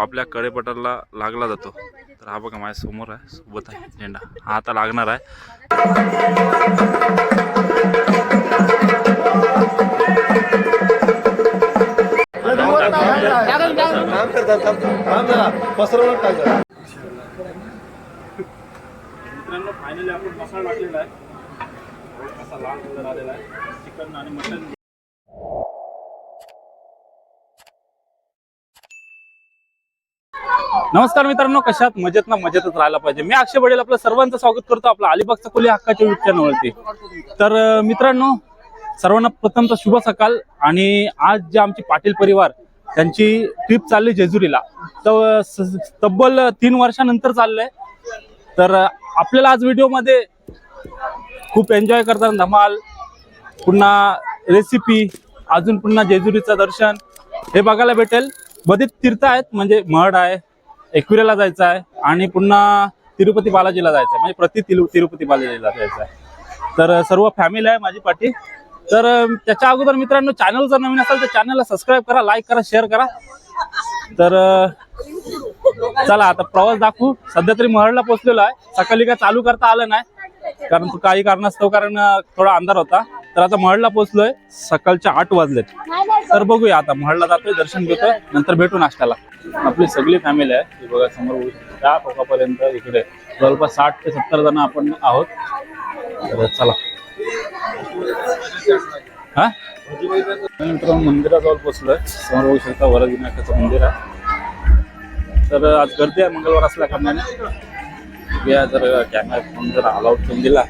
आपल्या कडेपटाला लागला जातो. तर हा बघा माझ्यासमोर आहे सोबत आहे झेंडा. हा आता लागणार आहे. मित्रांनो फायनली आपण मसाला टाकलेला आहे. मसाला आलेला आहे. चिकन आणि मटन नमस्कार मित्रांनो कशात मजेत ना मजेतच राहायला पाहिजे. मी अक्षय बडेल आपलं सर्वांचं स्वागत करतो आपलं अलिबागचा कोली हक्काच्या युट्यूब चॅनलवरती तर मित्रांनो सर्वांना प्रथमतः शुभ सकाळ आणि आज जे आमची पाटील परिवार त्यांची ट्रिप चालली जेजुरीला. तर तब्बल तीन वर्षानंतर चाललंय. तर आपल्याला आज व्हिडिओमध्ये खूप एन्जॉय करताना धमाल पुन्हा रेसिपी अजून पुन्हा जेजुरीचं दर्शन हे बघायला भेटेल. बरेच तीर्थ आहेत म्हणजे मड आहे एकविराला जायचं आहे आणि पुन्हा तिरुपती बालाजीला जायचं आहे म्हणजे प्रति तिरु तिरुपती बालाजीला जायचं आहे तर सर्व फॅमिली आहे माझी पाठी. तर त्याच्या अगोदर मित्रांनो चॅनल जर नवीन असेल तर चॅनलला सबस्क्राईब करा लाईक करा शेअर करा. तर चला आता प्रवास दाखवू. सध्या तरी महडला पोहोचलेलो आहे. सकाळी काय चालू करता आलं नाही. कारण काही कारणास्तव कारण थोडा अंधार होता. तर आता महडला पोहोचलोय. सकाळच्या आठ वाजलेत. तर बघूया आता. महडला जातोय दर्शन घेतोय. नंतर भेटू नाश्त्याला. आपली सगळी फॅमिली आहे. बघा समोर बघू त्या टोकापर्यंत इकडे. जवळपास साठ ते सत्तर जण आपण आहोत. तर चला. हा? मित्रांनो मंदिराजवळ पोहोचलोय. समोर बघू शकता वरविनायकाचं मंदिर आहे. तर आज गर्दी आहे मंगळवार असल्या कारणाने. या जर कॅमेरा फोन जर अलाउड करून दिला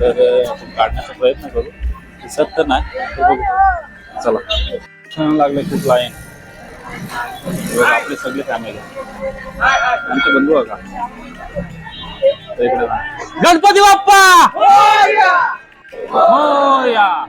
तर आपण काढण्याचा प्रयत्न करू. दिसत तर नाही तर बघू. चला. छान लागले खूप लाईन आपली सगळी फॅमिली आमचे बंधू का? इकडे गणपती बाप्पा! हा.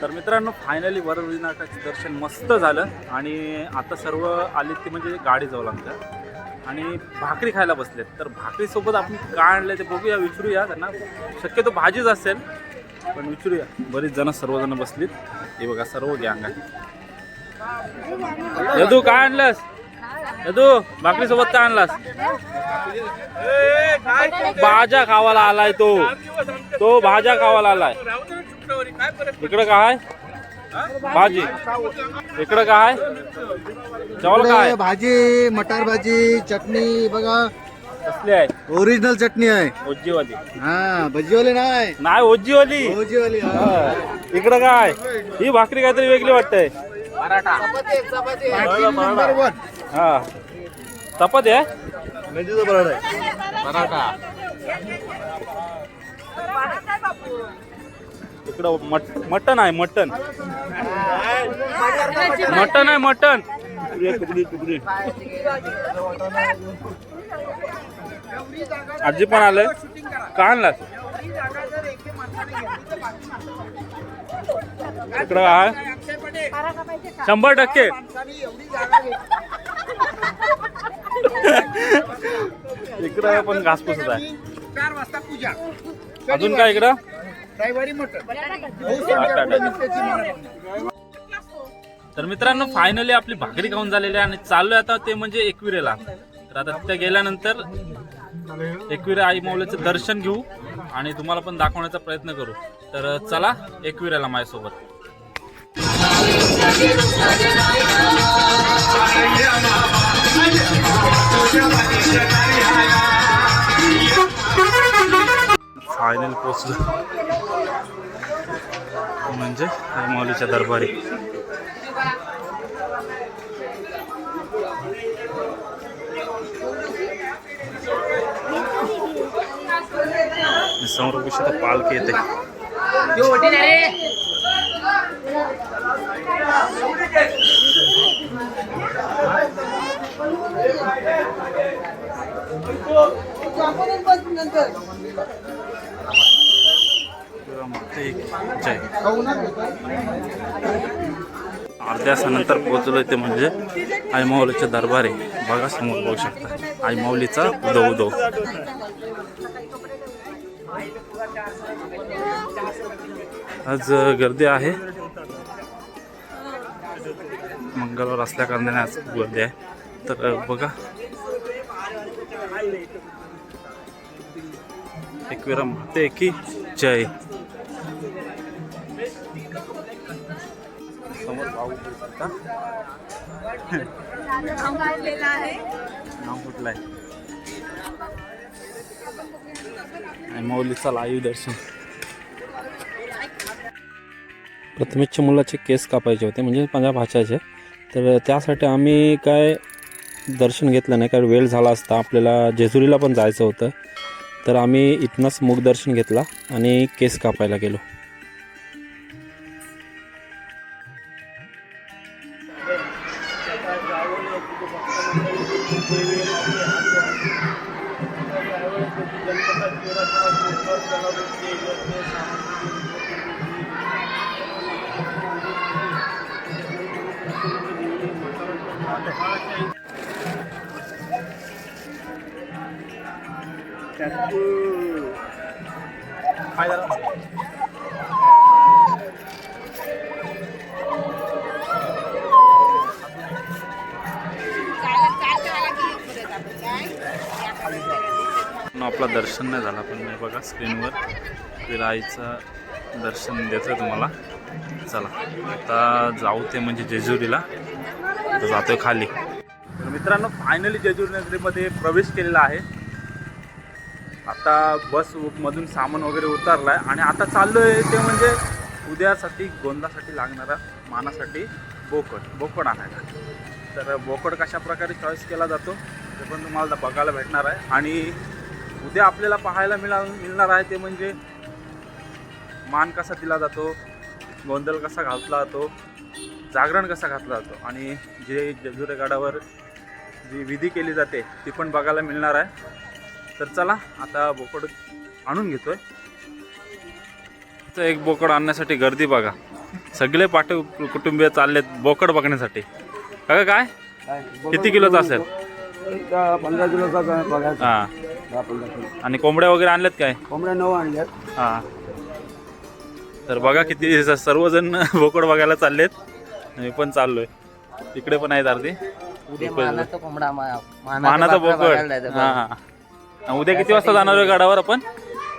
तर मित्रांनो फायनली वरविनायकाचे दर्शन मस्त झालं आणि आता सर्व आले ते म्हणजे गाडी जाऊ लागतं. आणि भाकरी खायला बसलेत. तर भाकरीसोबत आपण काय आणलं ते बघूया विचारूया त्यांना. शक्यतो भाजीच असेल पण विचारूया. बरीच जण सर्वजण बसलीत. हे बघा सर्व गँग आहे यदू काय आणलंस? यदू भाकरीसोबत काय आणलास? भाज्या खावायला आलाय तो. तो भाज्या खावायला आलाय. इकडं काय? भाजी. इकडं काय? जेवण काय? भाजी मटार भाजी चटणी बघा. कसली आहे? ओरिजिनल चटणी आहे. ओज्जीवाली हा भजीवाले नाही. नाही ओज्जीवाली भजीवाली हा. इकडं काय? ही भाकरी काहीतरी वेगळी वाटतंय. हा चपाती आहे मेथीचा पराठा आहे इकडं मट मटन आहे मटन मटन आहे मटन तुकडे तुकडे तुकडे आजी पण आलंय का आणलास इकडं आहे शंभर टक्के इकडं पण घासपूसच आहे. चार वाजता पूजा. अजून काय इकडं? रविवारी मटण. तर मित्रांनो फायनली आपली भाकरी खाऊन झालेली आहे आणि चाललोय आता ते म्हणजे एकविरेला. तर आता तिथे गेल्यानंतर एकविरा आई माऊलीचं दर्शन घेऊ आणि तुम्हाला पण दाखवण्याचा प्रयत्न करू. तर चला एकविरेला माझ्यासोबत. फायनल पोचलो म्हणजे आई माऊलीच्या दरबारी. समोर बघू शकता पालखी येते. अर्ध्या तासानंतर पोहोचलो ते म्हणजे आईमाऊलीचे दरबार. आहे बघा समोर बघू शकता. आई माऊलीचा उदो उदो आज गर्दी आहे. मंगळवार असल्या कारणाने आज गर्दी आहे. तर बघा. एकविरा माते की जय. समोर भाऊ. नाव कुठलं आहे? मौलीचा लाईव्ह दर्शन. प्रथमेशच्या मुलाचे केस कापायचे होते म्हणजे माझ्या भाच्याचे तर त्यासाठी आम्ही काय दर्शन घेतलं नाही कारण वेळ झाला असता. आपल्याला जेजुरीला पण जायचं होतं. तर आम्ही इथनंच मुखदर्शन घेतला आणि केस कापायला गेलो. पण आपला दर्शन नाही झाला पण मी बघा स्क्रीनवर विराईचं दर्शन देतोय तुम्हाला. चला आता जाऊ ते म्हणजे जेजुरीला. आता जातोय खाली. तर मित्रांनो फायनली जेजुरी नगरीमध्ये प्रवेश केलेला आहे. आता बस मधून सामान वगैरे उतरलाय आणि आता चाललोय ते म्हणजे उद्यासाठी गोंदासाठी लागणारा मानासाठी बोकड. बोकड आणायला. तर बोकड कशा प्रकारे चॉईस केला जातो ते पण तुम्हाला बघायला भेटणार आहे. आणि उद्या आपल्याला पाहायला मिळा मिळणार आहे ते म्हणजे मान कसा दिला जातो गोंधळ कसा घातला जातो जागरण कसा घातला जातो आणि जे जेजुरी गडावर जी विधी केली जाते ती पण बघायला मिळणार आहे. तर चला आता बोकड आणून घेतोय. तर एक बोकड आणण्यासाठी गर्दी बघा. सगळे पाठ कुटुंबीय चाललेत बोकड बघण्यासाठी. का काय? किती किलोचा असेल? पंधरा किलोचा हां. आणि कोंबड्या वगैरे आणल्यात काय? कोंबड्या नऊ आणल्यात. हां. तर बघा किती सर्वजण बोकड बघायला चाललेत. मी पण चाललोय. इकडे पण आहेत अर्धी उद्या मानाचा कोंबडा मा- मानाचा बकरा बोकड. जायचं. हां उद्या किती वाजता जाणार आहे गडावर आपण?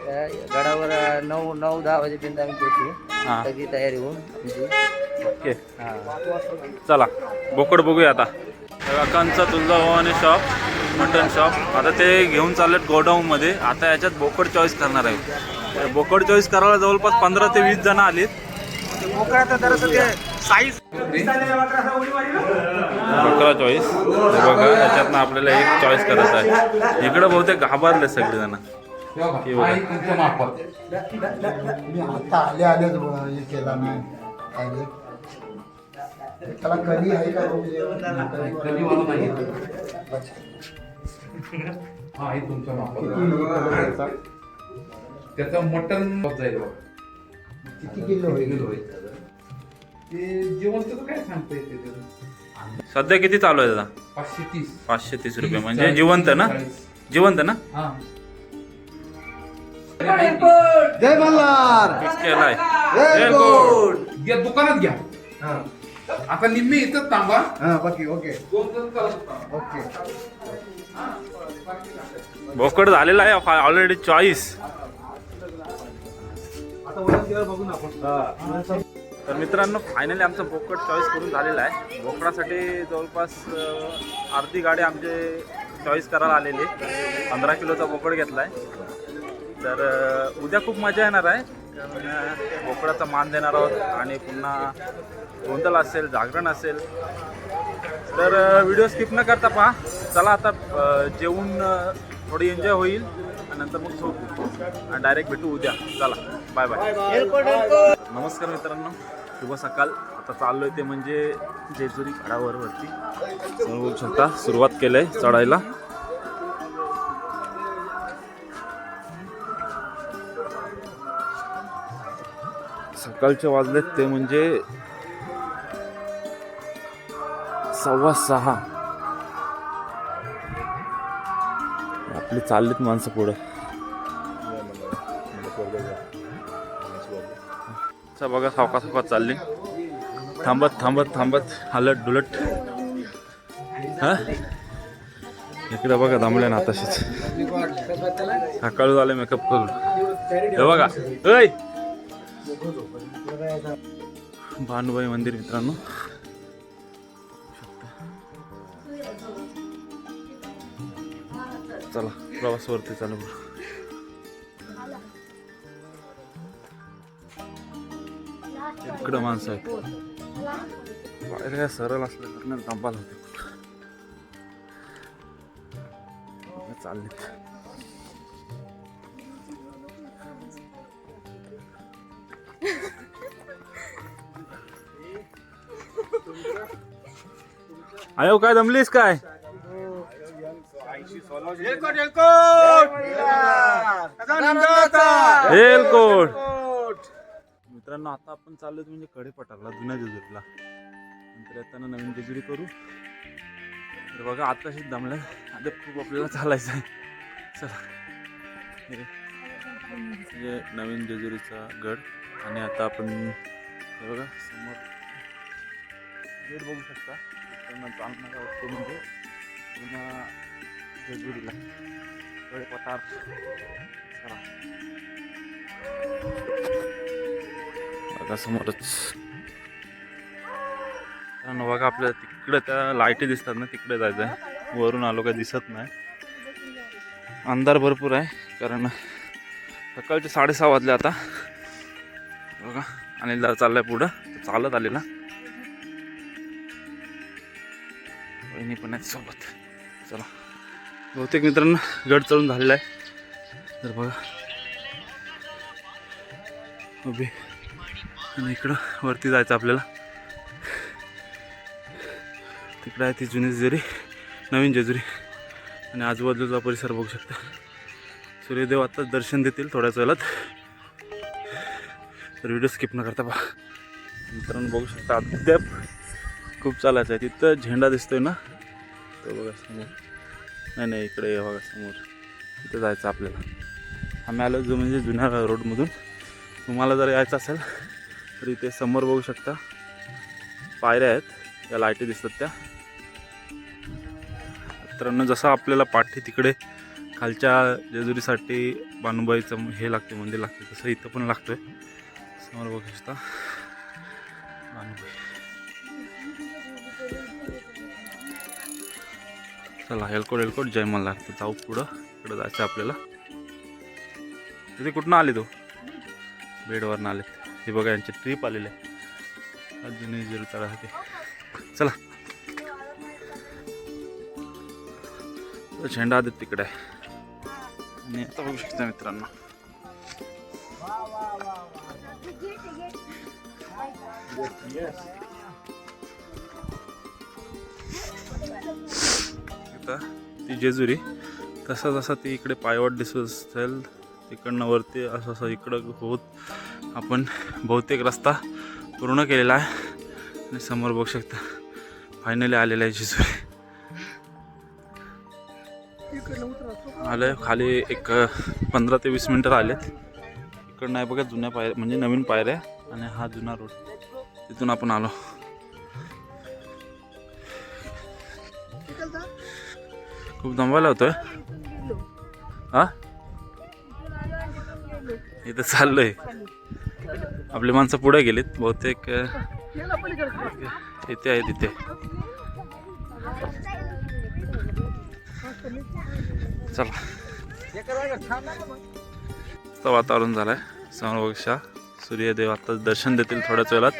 त्या गडावर अं, नऊ नऊ दहा वाजेपर्यंत आम्ही पोहोचू. हां. सगळी तयारी होऊन आमची. ओके. हा. चला बोकड बघूया आता. काकांचा तुळजाभवानी शॉप मटन शॉप आता ते घेऊन चाललेत गोडाऊनमध्ये आता याच्यात बोकड चॉईस करणार आहे. बोकड चॉईस करायला जवळपास पंधरा ते वीस जण आलीत. बकरा चॉईस बघा याच्यातनं आपल्याला एक चॉईस करायचं आहे इकडं बहुतेक घाबरले सगळेजण की बघा. मी आता आले आलेच ब- केला नाही direct. त्याला कधी आहे का. हा तुमच्या मापात त्याचा? त्याचं मटन जाईल बघा. किती किलो होईल ते जेवणचं काय सांगता येते त्याचं? सध्या किती चालू आहे दादा? पाचशे तीस. पाचशे तीस रुपये म्हणजे जिवंत ना. जिवंत ना? हा. जय मल्हार. फिक्स केलाय. जय गोड घ्या दुकानात घ्या. हा. आता निम्मे इथं थांबा हा बाकी ओके. ओके. बोकड झालेला आहे ऑलरेडी चॉईस तर मित्रांनो फायनली आमचं बोकड चॉईस करून झालेला आहे. बोकडासाठी जवळपास अर्धी गाडी आमचे चॉईस करायला आलेली. पंधरा किलोचा बोकड घेतला आहे तर उद्या खूप मजा येणार आहे. कारण बोकडाचा मान देणार आहोत आणि पुन्हा गोंधळ असेल जागरण असेल. तर व्हिडिओ स्किप न करता पहा. चला आता जेवून थोडी एन्जॉय होईल आणि नंतर मग झोपू आणि डायरेक्ट भेटू उद्या. चला बाय बाय नमस्कार मित्रांनो. शुभ सकाळ आता चाललोय ते म्हणजे जेजुरी गडावर वरती तुम्ही बघू शकता सुरुवात केलंय चढायला. सकाळचे वाजलेत ते म्हणजे सव्वा सहा. आपली चाललीत माणसं पुढं. चा बघा सावका सावका चालली. थांबत थांबत थांबत. हलट डुलट हा? इकडे बघा दमले ना तशीच सकाळी झाले मेकअप करून. हे बघा. ऐ! भानुबाई मंदिर मित्रांनो. प्रवास वरती चालू. इकडं माणसं आहेत. बाहेर काय सरळ असलं तर नाही दंबाल होते. चालले आयो काय दमलीस काय? हेलकोट मित्रांनो आता आपण चाललोय म्हणजे कडे पटारला जुन्या जेजुरीला. नंतर येताना नवीन जेजुरी करू. तर बघा आताशी दमलं. आता खूप आपल्याला चालायचं आहे चला. हे रे. म्हणजे नवीन जेजुरीचा गड. आणि आता आपण बघा समोर गेट बघू शकता. इकडनं चालणारा वस्तू म्हणजे जुन्या जेजुरीला पठार चला बघा समोरच. मित्रांनो बघा आपल्याला तिकडे त्या लाईटी दिसतात ना तिकडे जायचं आहे वरून आलो काय दिसत नाही. अंधार भरपूर आहे कारण सकाळचे साडेसहा वाजले आता. बघा आणि चाललं चाललाय पुढं. चालत आलेला. बहिणी पण आहेत सोबत. चला. बहुतेक मित्रांनो गड चढून झालेला आहे. तर बघा. उभे. आणि इकडं वरती जायचं आपल्याला. तिकडं आहे ती जुनी जेजुरी नवीन जेजुरी. आणि आजूबाजूचा परिसर बघू शकता. सूर्यदेव आत्ताच दर्शन देतील थोड्याच वेळात. तर व्हिडिओ स्किप न करता पहा. मित्रांनो बघू शकता अद्याप खूप चालायचं आहे. तिथं झेंडा दिसतोय ना? तो बघा समोर. नाही नाही इकडे बघा समोर. तिथं जायचं आपल्याला. आम्ही आलो जो म्हणजे जुन्या रोडमधून. तुम्हाला जर यायचं असेल तर इथे समोर बघू शकता. पायऱ्या आहेत त्या लाईटी दिसतात त्या. मित्रांनो जसं आपल्याला पाठी तिकडे खालच्या जेजुरीसाठी बानुबाईचं हे लागते मंदिर लागते तसं इथं पण लागतोय. समोर बघू शकता. बानुबाई चला हेलकोट हेलकोट जय मला तर जाऊ पुढं. इकडं जायचं आपल्याला. तिथे कुठनं आले तू? बेडवरनं आले. हे बघा यांची ट्रिप आलेली आहे. अजूनही जरूर तळासाठी चला. झेंडा आदित तिकडे आहे. आणि आता बघू शकता मित्रांनो. आता ती जेजुरी. तसा जसा ती इकडे पायवाट दिसत असेल तिकडनं वरती असं असं इकडं होत आपण बहुतेक रस्ता पूर्ण केलेला आहे. आणि समोर बघू शकता फायनली आलेला आहे जेजुरी. आलं खाली एक पंधरा ते वीस मिनटं आलेत इकडनं आहे बघा जुन्या पायऱ्या म्हणजे नवीन पायऱ्या. आणि हा जुना रोड तिथून आपण आलो. खूप दमवायला होतोय हा? इथं चाललोय. आपली माणसं पुढे गेलीत. बहुतेक इथे आहे तिथे चला. वातावरण झालंय. समोरपेक्षा सूर्यदेव आता दर्शन देतील थोड्याच वेळात.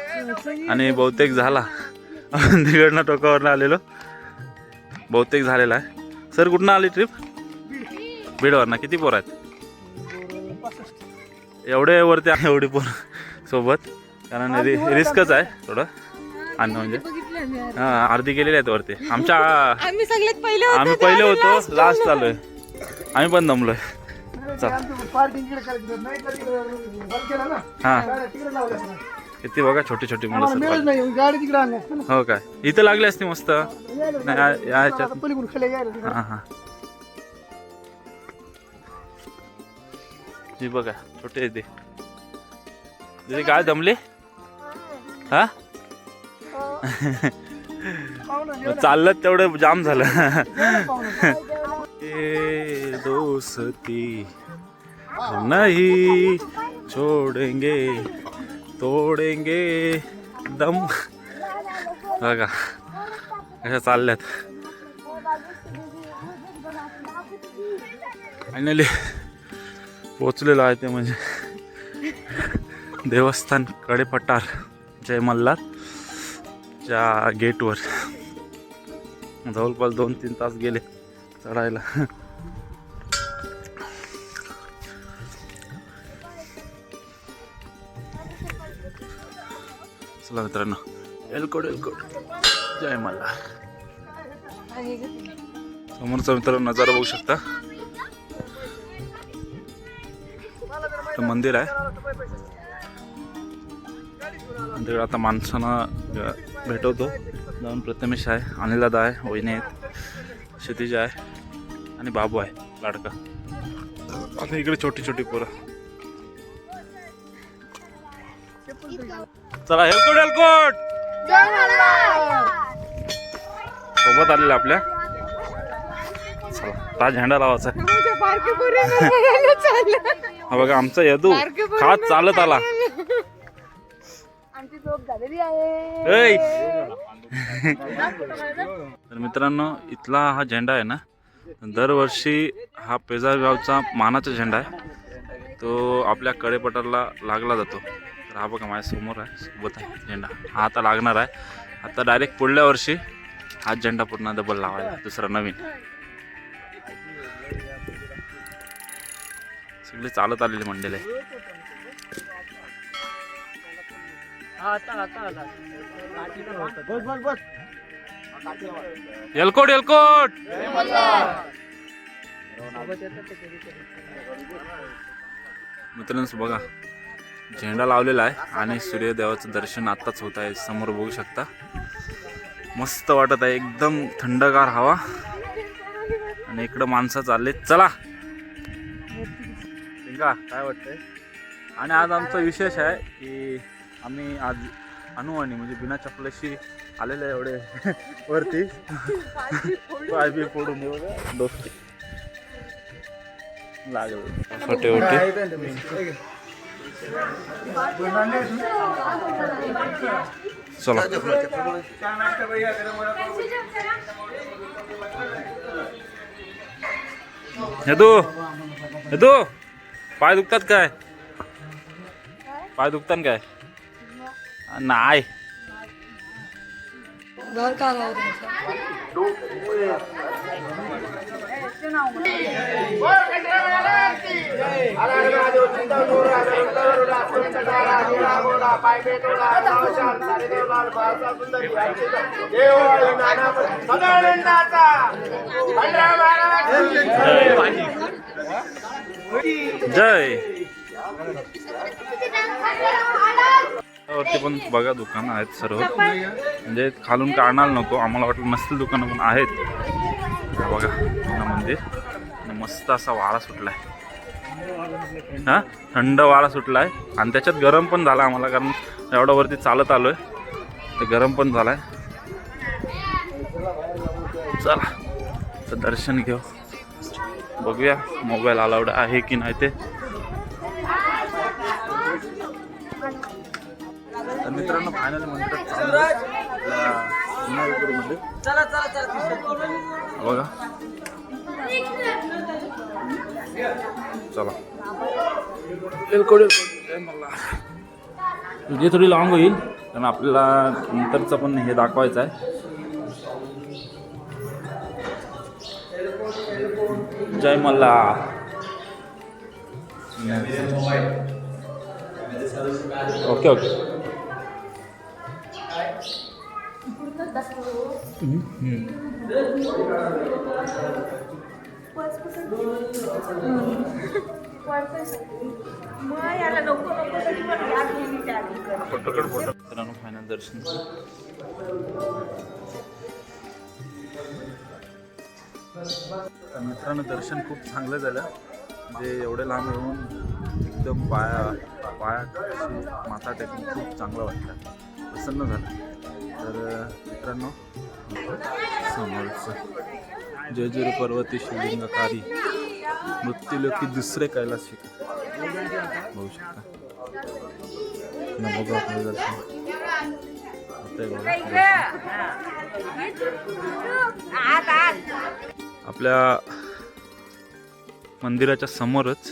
आणि बहुतेक झाला. तिकडनं टोकावरनं आलेलो. बहुतेक झालेला आहे. सर कुठनं आली ट्रिप बीडवरनं किती पोर आहेत एवढे वरती आहे एवढी पोर सोबत कारण रि रिस्कच आहे थोडं आणणं म्हणजे हा अर्धी गेलेली आहेत वरती आमच्या आम्ही सगळ्यात पहिले होतो आम्ही पहिले होतो लास्ट चालू आहे आम्ही पण दमलोय हा किती बघा छोटी छोटी मुलं गाडी तिकडे हो काय? इथं लागली असती मस्त. नाही या- या ह्याच्यात आता पलीकडून खाली यायला तिकडे. हा हा. ही बघा छोटे आहे ते. दीदी काय जमले? हा? चाललं तेवढं जाम झालं. दोस्ती नहीं छोड़ेंगे. तोडेंगे दम. बघा अशा चालल्यात. फायनली पोचलेलो आहे ते म्हणजे देवस्थान कडेपठार जय मल्हार च्या गेटवर जवळपास दोन तीन तास गेले चढायला. चला मित्रांनो. एलकोड एलकोड जय मला समोरचा मित्रांनो नजारा बघू शकता. मंदिर आहे. मंदिर आता माणसांना भेटवतो. जाऊन प्रथमेश आहे अनिलदा आहे वहिनी आहेत क्षितिजा आहे आणि बाबू आहे लाडका. आता इकडे छोटी छोटी पोरं. चला हेलकोट हेलकोट सोबत आलेलं आपल्या. चला ता झेंडा लावायचा आहे. हा बघा आमचा यदू खात चालत आला. तर मित्रांनो इथला हा झेंडा आहे ना दरवर्षी हा पेजार गावचा मानाचा झेंडा आहे. तो आपल्या कडेपटाला लागला जातो. तर हा बघा माझ्यासमोर आहे? सोबत आहे. झेंडा. हा आता लागणार आहे. आता डायरेक्ट पुढल्या वर्षी हा झेंडा पूर्ण डबल लावायला. दुसरा नवीन. सगळे चालत आलेले मंडळ. आहे एलकोट एलकोट मित्रांनो बघा. झेंडा लावलेला आहे आणि सूर्यदेवाचं दर्शन आत्ताच होत आहे. समोर बघू शकता. मस्त वाटत आहे. एकदम थंडगार हवा. आणि इकडं माणसं चालले चला. का काय वाटतंय? आणि आज आमचा विशेष आहे की आम्ही आज अनुवाणी म्हणजे बिना चपलाशी आलेले एवढे वरती. पाय बी फोडून लागले. चला. यदू यदू पाय दुखतात काय? पाय दुखतात काय? नाही. घर का जय. वरती पण बघा दुकानं आहेत सर्व. म्हणजे खालून काढणार नको. आम्हाला वाटलं नसतील दुकानं पण आहेत. बघा. मंदिर आणि मस्त असा वारा सुटलाय. हा? थंड वारा सुटलाय. आणि त्याच्यात गरम पण झाला आम्हाला कारण एवढा वरती चालत आलोय. तर गरम पण झालाय. चला तर दर्शन घेऊ. बघूया मोबाईल अलाउड आहे की नाही ते. तर मित्रांनो फायनल म्हणतात आहे. बघा. चला. तुझी थोडी लॉंग होईल कारण आपल्याला नंतरचं पण हे दाखवायचं आहे. जय मल्ला. ओके ओके मग मित्रांनो फायनल दर्शन. तर मित्रांनो दर्शन खूप चांगलं झालं. म्हणजे एवढं लांब येऊन एकदम पाया पाया माथा टेकून खूप चांगलं वाटलं. प्रसन्न झालं. तर मित्रांनो समोरचं. जेजुरी पर्वती शिवलिंगकारी. मृत्यूलोकी दुसरे कैलास शिखर बघू शकता. नमो दर्शन. आपल्या मंदिराच्या समोरच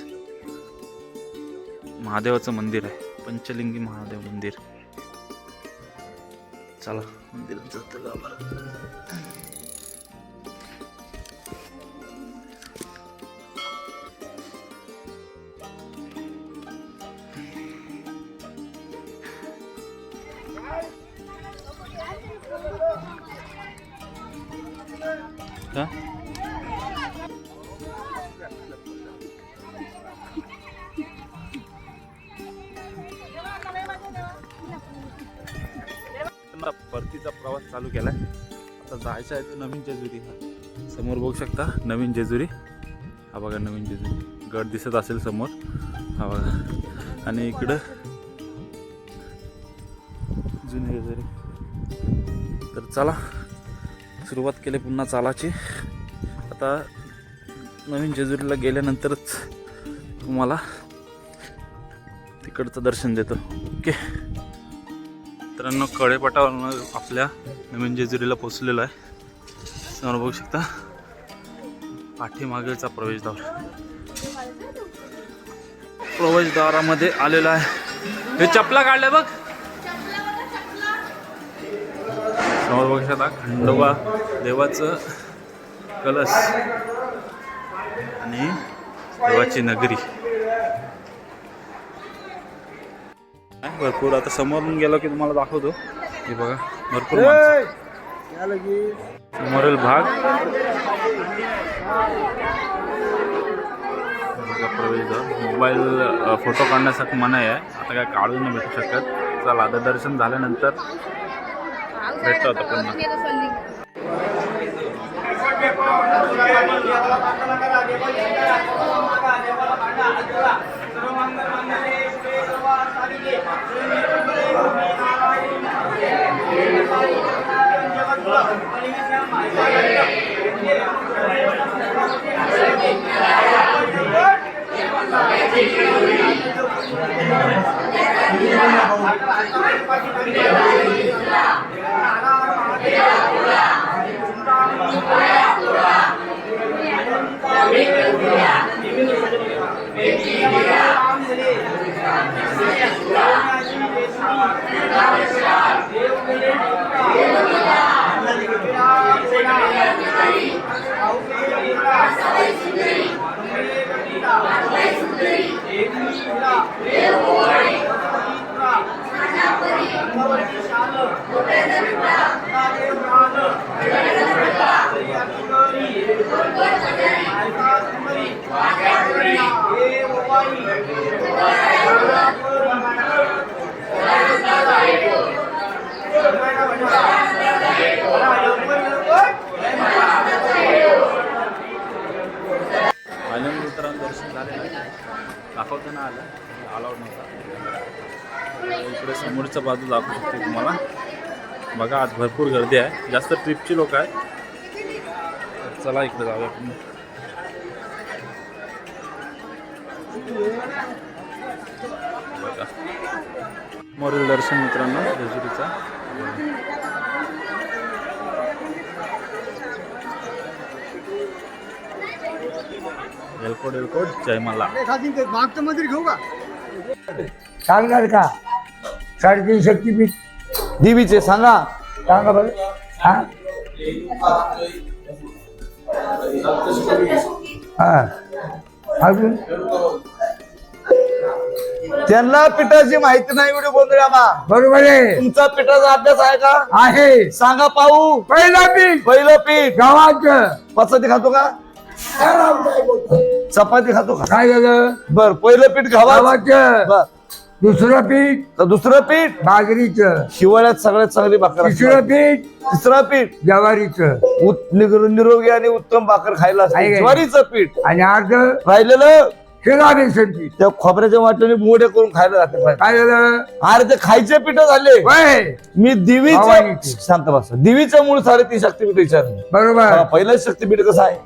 महादेवाचं मंदिर आहे. पंचलिंगी महादेव मंदिर. चला मंदिरात जातो. जायचं आहे तो नवीन जेजुरी हा. समोर बघू शकता नवीन जेजुरी. हा बघा नवीन जेजुरी. गड दिसत असेल समोर. हा बघा. आणि इकडं जुनी जेजुरी. तर चला सुरुवात केली पुन्हा चालाची. आता नवीन जेजुरीला गेल्यानंतरच तुम्हाला तिकडचं दर्शन देतो. ओके? मित्रांनो कडेपटावरून आपल्या नवीन जेजुरीला पोचलेलो आहे. समोर बघू शकता पाठीमागेचा प्रवेशद्वार. प्रवेशद्वारामध्ये आलेला आहे. हे चपला काढल्या बघ. समोर बघू शकता खंडोबा देवाचं कलश आणि देवाची नगरी. भरपूर. आता समोरून गेलो की तुम्हाला दाखवतो. हे बघा भरपूर माणसं. या लगी समोरील भाग. मोबाईल फोटो काढण्यासाठी मनाई आहे. आता काय काढू नाही भेटू शकत. चला आता दर्शन झाल्यानंतर भेटतो आता पुन्हा फायनल मित्रांनो दर्शन झालेलं आहे दाखवताना आलं अलाउड नव्हता समोरच्या बाजू दाखवू शकते तुम्हाला. बघा आज भरपूर गर्दी आहे. जास्त ट्रिपची लोक आहेत. चला इकडे जाऊया आपण. बघा. मोरील दर्शन मित्रांनो जेजुरीचा. एलकोड एलकोड जय मला मागचं मंदिर घेऊ का? सांगणार का? साडेतीन शक्तीपीठ देवीचे सांगा. सांगा बरं. हा? हा. अजून? त्यांना पिठाची माहिती नाही एवढी गोंधळ्या बा. बरोबर आहे. तुमचा पिठाचा अभ्यास आहे का? आहे. सांगा पाहू. पहिला पीठ. पहिलं पीठ. गावात पचती खातो का? चपाती खातो का? काय झालं? बर पहिलं पीठ गव्हाचं. बर. दुसरं पीठ. तर दुसरं पीठ. बाजरीचं. हिवाळ्यात सगळ्यात चांगली भाकर. तिसरं पीठ. तिसरं पीठ. ज्वारीचं. उत- निरोगी आणि उत्तम भाकर खायला असते. आहे. का? ज्वारीचं पीठ. आणि अर्ध राहिलेलं शिरा बेसन पीठ. त्या खोबऱ्याच्या वाट्याने मोठे करून खायला जाते काय झालं? अरे ते खायचे पीठ झाले. वय मी भवानीचे. शांत बस. देवीचं मूळ साडेतीन शक्तीपीठ विचारलं. बरोबर. पहिलं शक्तीपीठ कसं आहे?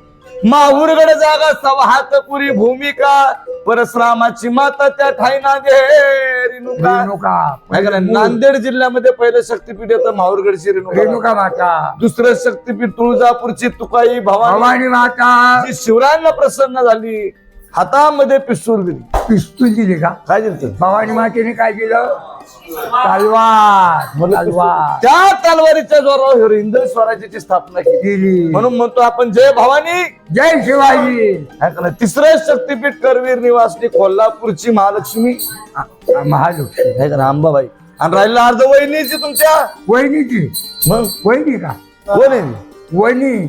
माहूरगड जागा सवाहात पुरी भूमिका. परशुरामाची माता त्या ठाई नांदे रेणुका. रेणुका. आहे का नाही? नांदेड जिल्ह्यामध्ये पहिलं शक्तीपीठ येतं माहूरगडची रेणुका. रेणुका माता. दुसरं शक्तीपीठ तुळजापूरची तुकाई भवानी. भवानी माता. जी शिवरायांना प्रसन्न झाली हातामध्ये पिस्तूल दिली. पिस्तूल दिली का? काय दिलं? भवानी मातेने काय दिलं? तलवार. तलवार. त्या तलवारीच्या जोरावर हिरो हिंदू स्वराज्याची स्थापना केली. म्हणून म्हणतो आपण जय भवानी. जय शिवाजी. नाही? तिसरं शक्तीपीठ करवीर निवासनी कोल्हापूरची महालक्ष्मी. महालक्ष्मी. आहे का अंबाबाई. आणि राहिलं अर्ध वहिनीची तुमच्या? वहिनीची. मग? वहिनी का? कोण आहे? वहिनी.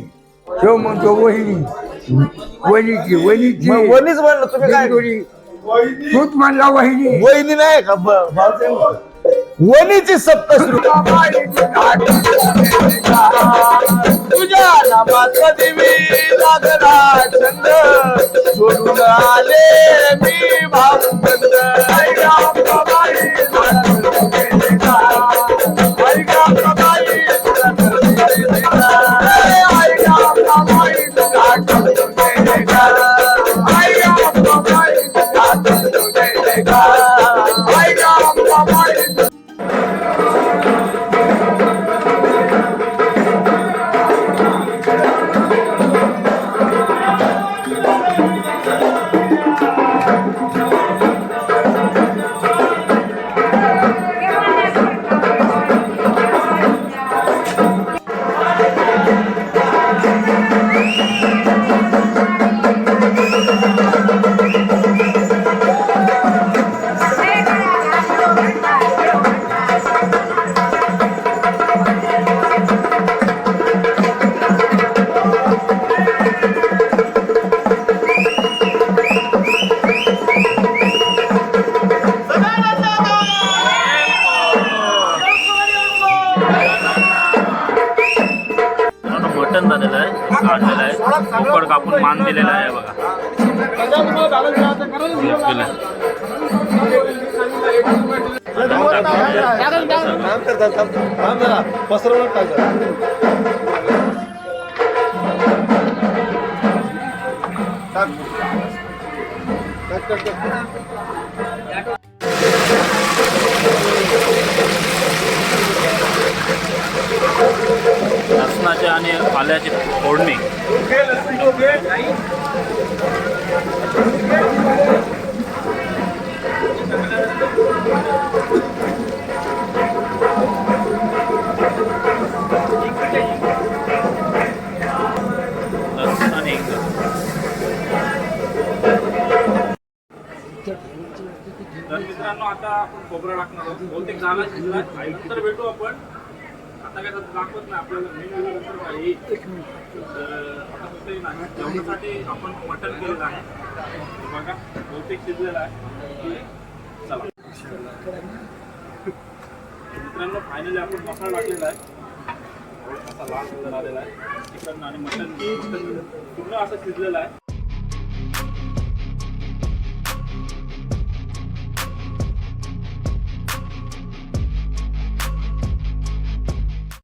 तो म्हणतो वहिनी. वहिनीची वहिनीची. वहिनीच म्हणलं तुम्ही काय. तूच म्हणला वहिनी. वहिनी नाही का? ब-. वहिनीची सप्तश्री तुझ्या ಅಂತ ಆಮೇಲೆ ಬಸರವನ್ನು मित्रांनो फायनली आपण मसाला टाकलेला आहे. थोडासा लाल कलर आलेला आहे. चिकन आणि मटन मटण पूर्ण असं शिजलेलं आहे.